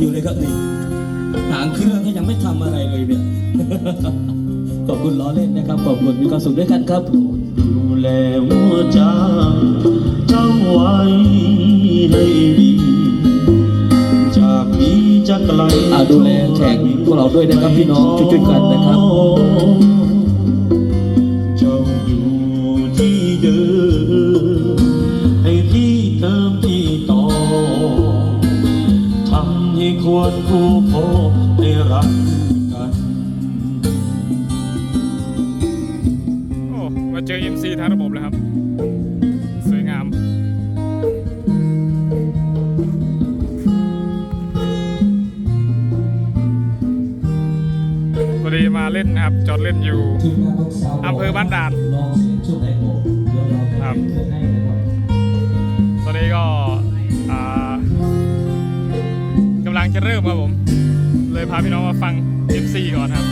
อยู่เลยครับนี่หางเครื่องก็ยังไม่ทำอะไรเลยเนี่ย ขอบคุณล้อเล่นนะครับ ขอบคุณมีความสุขด้วยกันครับ ดูแลหัวใจเจ้าไว้ให้ดีจากนี้จะไกลอ่าดูแลแขกพวกเราด้วยนะครับพี่น้องช่วยๆกันนะครับเจ้าอยู่ที่เดิม ควรคู่พอได้รักกัน โอ้มาเจอ MC ทางระบบแล้วครับ สวยงาม พอดีมาเล่นนะครับ จอดเล่นอยู่อำเภอบ้านด่านครับ พาพี่น้องมาฟัง MC ก่อนครับ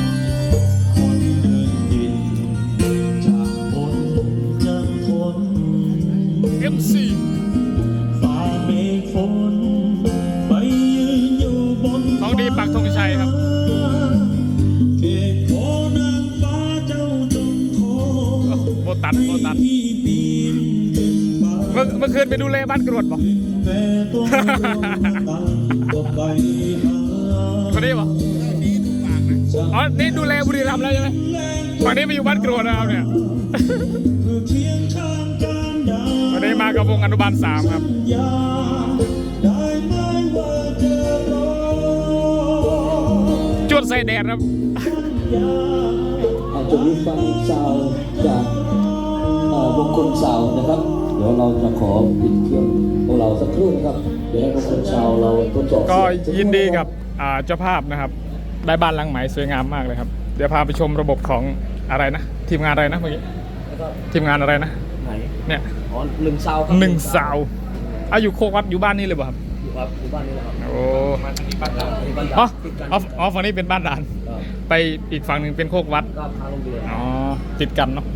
คนเดินดินจากฝนจากฝน MC ฝ่าเมฆฝนไปยืนอยู่บนของดีปักธงชัยครับเขตโคนางฟ้าเจ้าจงขอโบตันโบตันพี่ปีนขึ้นไปเมื่อเมื่อคืนไปดูเลบ้านกรวดป่ะแม่ต้องรอตังก็ไปหาคนนี้ป่ะ อ๋อ นี่ดูแลบุรีรัมย์แล้วใช่ไหมฝั่งนี้มาอยู่บ้านกรวดนะครับเนี่ยเพื่อเคียงข้างกันได้วันนี้มากับวงอนุบาลสามครับยาได้ไหมว่าจะรอจวดใส่แดดครับอาจจะมีฟังซาวด์จากเอ่อมงคลซาวด์นะครับ เดี๋ยวเราจะขอปิดเครื่องของเราสักครู่นะครับ เดี๋ยวให้มงคลซาวด์เราทดสอบก็เสีงยินดีกับอ่าเจ้าภาพนะครับ ได้บ้านหลังใหม่สวยงามมากเลยครับ เดี๋ยวพาไปชมระบบของอะไรนะ ทีมงานอะไรนะเมื่อกี้ทีมงานอะไรนะไหนเนี่ยอ๋อหนึ่งซาวด์ครับหนึ่งสาวอาอยู่โคกวัดอยู่บ้านนี่เลยป่ะครับอยู่ครับอยู่บ้านนี้แหละครับโอ้มาทางนี้บ้านด่านอันนี้บ้านอ๋อด่านติดกันอ๋ออ๋อฝั่งนี้เป็นบ้านด่านครับไปอีกฝั่งหนึ่งเป็นโคกวัดก็ทางโรงเรียนอ๋อติดกันเนาะ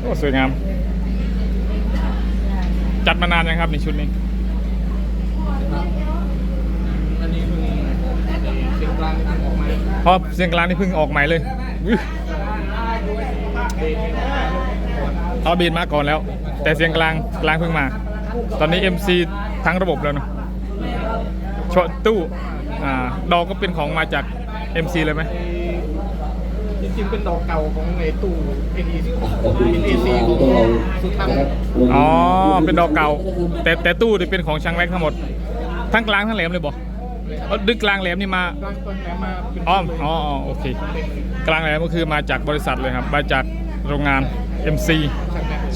โอ้สวยงาม จัดมานานยังครับในชุดนี้อันนี้เพิ่งเสียงกลาง ทางออกมาเพราะเสียงกลางนี่เพิ่งออกใหม่เลยอุ๊ยเอาบีดมาก่อนแล้ว แต่เสียงกลางกลางเพิ่งมา ตอนนี้ MC ทั้งระบบแล้วเนาะชดตู้อ่าดอกก็เป็นของมาจาก MC เลยไหมจริงๆเป็นดอกเก่าของไอ้ตู้ NEC ขอบคุณ NEC ของตัวเราสุธรรมนะครับอ๋อเป็นดอกเก่า แต่แต่ตู้นี่เป็นของช่างแรกทั้งหมด ทั้งกลางทั้งแหลมเลยบอก เอาดึกกลางแหลมนี่มากลางต้นแหลมมาเป็นอ๋ออ๋ออ๋อโอเค กลางแหลมก็คือมาจากบริษัทเลยครับ มาจากโรงงาน MC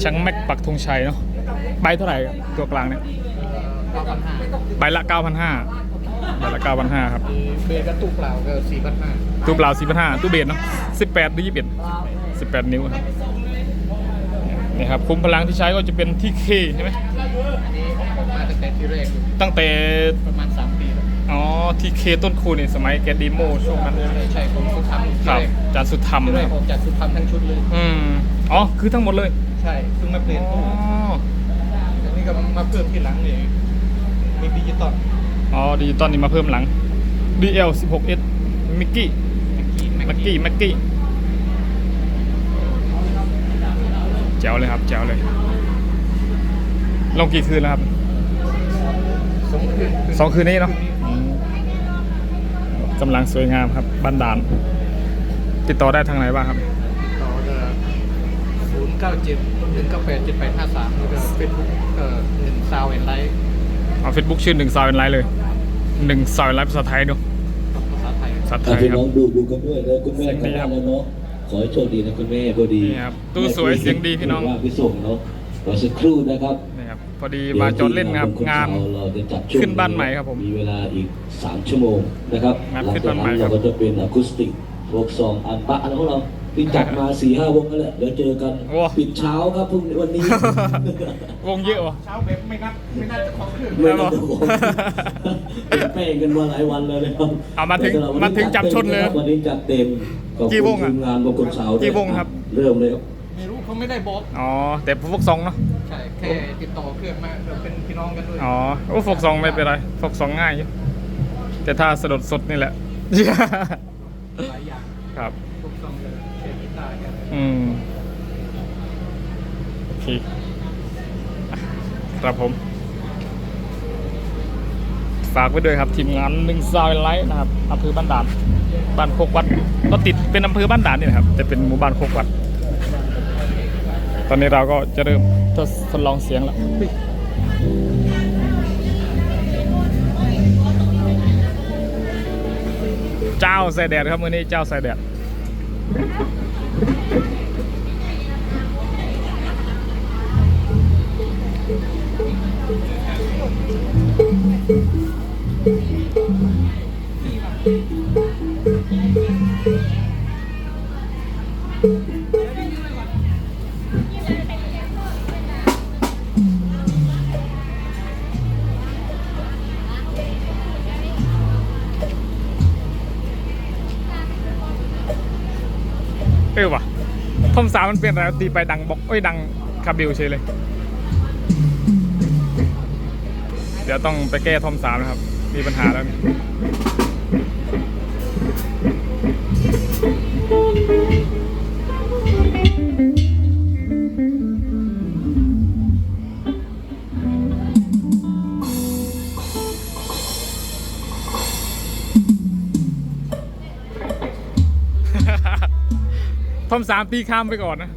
ช่างแม็กปักธงชัยเนาะใบเท่าไหร่ครับตัวกลางเนี่ยเก้าพันห้าใบละ 9,500ใบละ 9,500ครับเบรกกระตุกเปล่าก็สี่พันห้าตู้เปล่า4,500ตู้เบสเนาะ18หรือ21 18 นิ้วครับนี่ครับคุมพลังที่ใช้ก็จะเป็นที่เคใช่ไหมอันนี้มาตั้งแต่ที่แรกตั้งแต่ประมาณ3ปีแล้ว อ๋อที่เคต้นคูนี่สมัยแกดีโมช่วงนั้นใช่ไหมใช่ของสุธรรมที่ครับแรกจานสุดธรรมที่แรนะกผมจัดสุธรรมทั้งชุดเลย อืมอ๋อคือทั้งหมดเลย ใช่เพิ่งมาเปลี่ยนอ๋อตู้อันนี้ก็มาเพิ่มที่หลังนี่มีดิจิตอลอ๋อดิจิตอลนี่มาเพิ่มหลัง DL 16S มิกกี้เมื่อกี้แม็กกี้แม็กกี้แจ๋วเลยครับแจ๋วเลยลงกี่คืนแล้วครับสองคืนสองคืนนี้เนาะอืม กำลังสวยงามครับบันดาลติดต่อได้ทางไหนบ้างครับ ต่อจะศูนย์เก้าเจ็ดหนึ่งเก้าแปดเจ็ดแปดห้าสามแล้วก็เฟซบุ๊กเอ่อหนึ่งซาวแอนไลท์เอาเฟซบุ๊กชื่อหนึ่งซอยไลน์เลยหนึ่งซอยไลน์ภาษาไทยเนาะภาษาไทยภาษาไทอะยพี่ครัน้บองดูดูกันด้วยแล้วคุณแม่เสียงดีกลับครับบ้านแล้วเนาะขอให้โชคดีนะคุณแม่พอดีนี่ครับตู้สวยเสียงดีพี่น้อง ว่าพี่ส่งเนาะรอสักครู่นะครับนี่ครับ พอดีมาจอดเล่นนะครับงานเราจะจัดช่วงขึ้นบ้านใหม่ครับผมมีเวลาอีก 3 ชั่วโมงนะครับงานหลัขึ้นจากบ้านใหม่นั้นครัเราบก็จะเป็นอะคูสติกโฟกซองอันปะอะไรของเราพี่จัดมา4ี่ห้าวงกันแหละเดี๋ยวเจอกันโอ้ปิดเช้าครับพรุ่งนี้วันนี้วงเยอะวะเช้าแบบไม่นัดไม่นัดเจะของเครื่องไม่ครับต้องห่วงเป็นแป้งกันมาหลายวันแล้วนะครับเอามาถึงแต่สำหรับวันนี้มาถึงจับชนเลยดต็มะครับวันนี้จัดเต็มขอบกี่คุวณงอะทีมงานบางคนสาวด้วยกี่วงครับ เริ่มเลยครับไม่รู้เขาไม่ได้บอกอ๋อแต่พวกซองเนาะ ใช่แค่ติดต่อเครื่องมาเราเป็นพี่น้องกันด้วยอ๋อโอ้ฟกซองไม่เป็นไรฟกซองง่ายอยู่แต่ถ้าสดสดนี่แหละ หลายอย่างครับ พวกซองเลยเศษกีตาร์เนี่ยอืม โอเคอะครับผม ฝากไว้ด้วยครับ ทีมงานหนึ่งซอยไลท์นะครับอำเภอบ้านด่าน บ้านโคกวัด ก็ติดเป็นอำเภอบ้านด่านนี่นะครับ จะเป็นหมู่บ้านโคกวัด ตอนนี้เราก็จะเริ่ม ทดทดลองเสียงแล้วเฮ้ยเจ้าใส่แดดครับมือนี้เจ้าใส่แดด ทอมสามมันเปลี่ยนอะไรตีไปดังบอกเอ้ยดังคาบิลเฉยเลย เดี๋ยวต้องไปแก้ทอมสามนะครับ มีปัญหาแล้ว อมสามตีข้ามไปก่อนนะ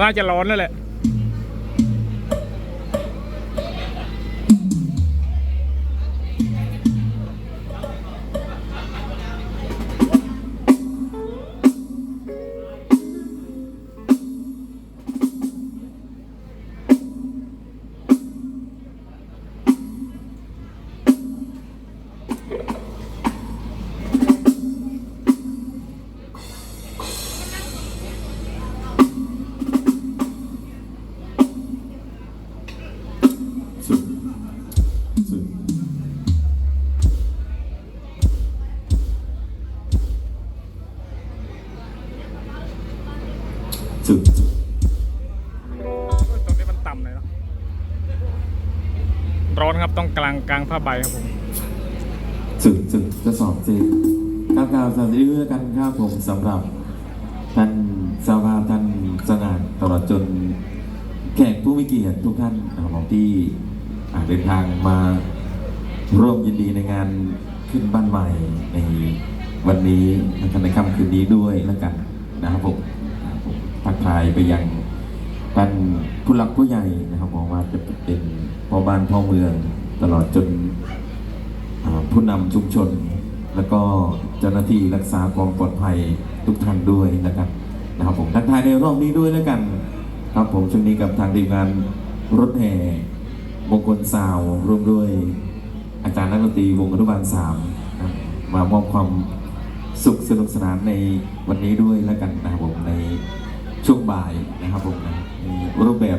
น่าจะร้อนแล้วแหละ สุดสุด ตรงนี้มันต่ำหน่อยเนาะร้อนครับต้องกลางกลางผ้าใบครับผมสุดสุดจะสอบเจครับกล่าวสวัสดีด้วยกันครับผมสำหรับท่านสาวาท่านสนานตลอดจนแขกผู้มีเกียรติทุกท่านนะครับผมที่อ่าเดินทางมาร่วมยินดีในงานขึ้นบ้านใหม่ในวันนี้นะครับในค่ำคืนนี้ด้วยแล้วกันนะครับผมนะครับผม ทายไปยังท่านผู้หลักผู้ใหญ่นะครับมองว่าจะเป็นพ่อบ้านพ่อเมือง ตลอดจนผู้นำชุมชน แล้วก็เจ้าหน้าที่รักษาความปลอดภัยทุกท่านด้วยนะครับนะครับผมทักทายในรอบนี้ด้วยแล้วกัน ครับผมช่วงนี้กับทางทีมงานรถแห่มงคลสาวร่วมด้วย อาจารย์นักดนตรีวงอนุบาลสามมามอบความสุขสนุกสนานในวันนี้ด้วยแล้วกันนะครับผมใน ช่วงบ่ายนะครับผมนะมีรูปแบบ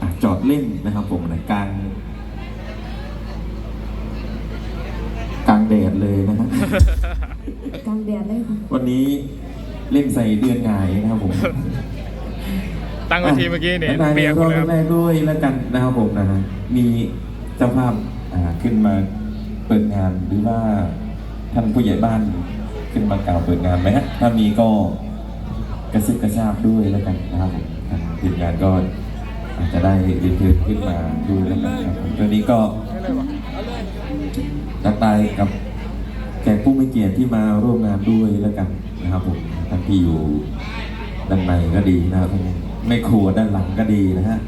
อะจอดเล่นนะครับผมนะกลางกลางแดดเลยนะครับกลางแดดเลยค่ะวันนี้เล่นใส่เดือนหงายนะครับผมตั้งเวทีเมื่อกี้เนี่ยนายเปียกหมก็ดแล้วแรกด้วยแล้วกันนะครับผมนะฮะมีเจ้าภาพอ่าขึ้นมาเปิดงานหรือว่าท่านผู้ใหญ่บ้านขึ้นมากล่าวเปิดงานไหมฮะถ้ามีก็ กระซิบกระซาบด้วยแล้วกันนะครับผมทางทีมงานก็อาจจะได้เรียนเชิญขึ้นมาดูแล้วกันครับผมตัวนี้ก็ทักทายกับแขกผู้มีเกียรติที่มาร่วมงานด้วยแล้วกันนะครับผมทั้งที่อยู่ด้านในก็ดีนะครับทั้งไม่ครัวด้านหลังก็ดีนะฮะ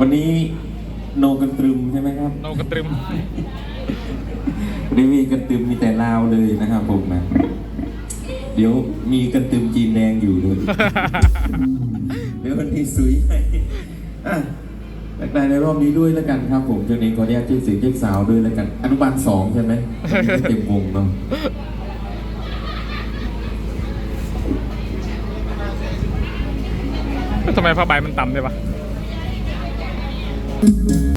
วันนี้โนกันตรึมใช่ไหมครับโนกระตรึมรีวีกันตรึมมีแต่ลาวเลยนะครับผมนะ เดี๋ยวมีกันตรึมจีนแดงอยู่ด้วยเดี๋ยววันนี้สุยให้อะแตกในรอบนี้ด้วยแล้วกันครับผมช่วงนี้ขออนุญาตเช็คเสียงเช็คสาวด้วยแล้วกันอนุบาลสองใช่ไหมไม่เต็มวงเนาะทำไมผ้าใบมันต่ำได้ปะ